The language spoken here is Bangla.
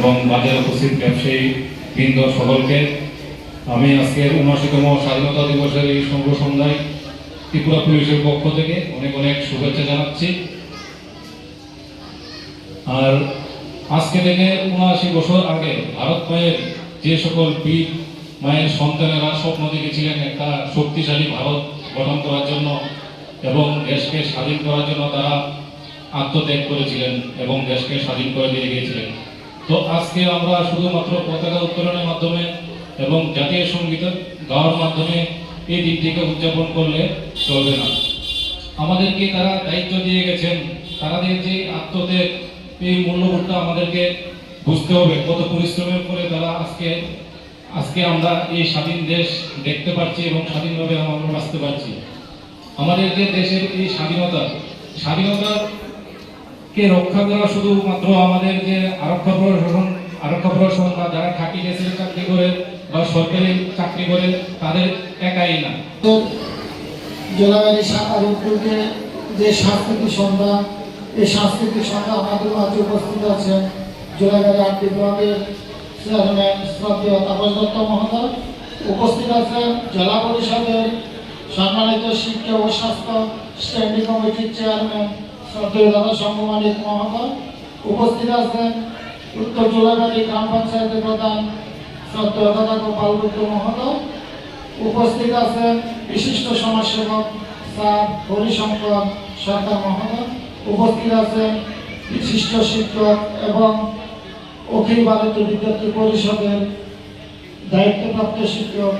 এবং বাজারে উপস্থিত ব্যবসায়ী বৃন্দ সকলকে, আমি আজকে উনআশিতম স্বাধীনতা দিবসের এই শুভ সন্ধ্যায় ত্রিপুরা পুলিশের পক্ষ থেকে অনেক অনেক শুভেচ্ছা জানাচ্ছি। আর আজকে থেকে উনআশি বছর আগে ভারত মায়ের যে সকল বীর মায়ের সন্তানেরা স্বপ্ন দেখেছিলেন একটা শক্তিশালী ভারত গঠন করার জন্য এবং দেশকে স্বাধীন করার জন্য তারা আত্মত্যাগ করেছিলেন এবং দেশকে স্বাধীন করে দিয়ে গিয়েছিলেন। তো আজকে আমরা শুধুমাত্র পতাকা উত্তোলনের মাধ্যমে এবং জাতীয় সংগীত গাওয়ার মাধ্যমে এই দিনটিকে উদযাপন করলে চলবে না। আমাদেরকে তারা দায়িত্ব দিয়ে গেছেন। তাদের যে আত্মত্যাগ, এই মূল্যবোধটা আমাদেরকে বুঝতে হবে। কত পরিশ্রমের পরে তারা আজকে আজকে আমরা এই স্বাধীন দেশ দেখতে পাচ্ছি এবং স্বাধীনভাবে আমরা বাঁচতে পারছি। আমাদের যে দেশের এই স্বাধীনতা স্বাধীনতা কে রক্ষা করা শুধুমাত্র আমাদের যে আরক্ষা প্রশাসন আরক্ষা প্রশাসন বা যারা খাঁটি দেশের চাকরি করে বা সরকারি চাকরি করে, তাদের একাই না। তো জেলাবাড়ি আরবপুরকে যে সাংস্কৃতিক সন্ধ্যা এই সাংস্কৃতিক সন্ধ্যা আমাদের মাঝে উপস্থিত আছে জেলাবাড়ি আট বিভাগের চেয়ারম্যান শ্রদ্ধেয় তাপস দত্ত মহোদয়। উপস্থিত আছেন জেলা পরিষদের সম্মানিত শিক্ষা ও স্বাস্থ্য স্ট্যান্ডিং কমিটির চেয়ারম্যান শ্রদ্ধেয় সম্মানিত মহোদয় উপস্থিত আছেন উত্তর জেলাবাড়ি গ্রাম পঞ্চায়েতের প্রধান শ্রদ্ধেয় দাদা গোপাল বুদ্ধ মহোদয়। উপস্থিত আছেন বিশিষ্ট সমাজসেবক স্যার হরিশঙ্কর সরকার মহোদয়। উপস্থিত আছেন বিশিষ্ট শিক্ষক এবং অখিল ভারতীয় বিদ্যার্থী পরিষদের দায়িত্বপ্রাপ্ত শিক্ষক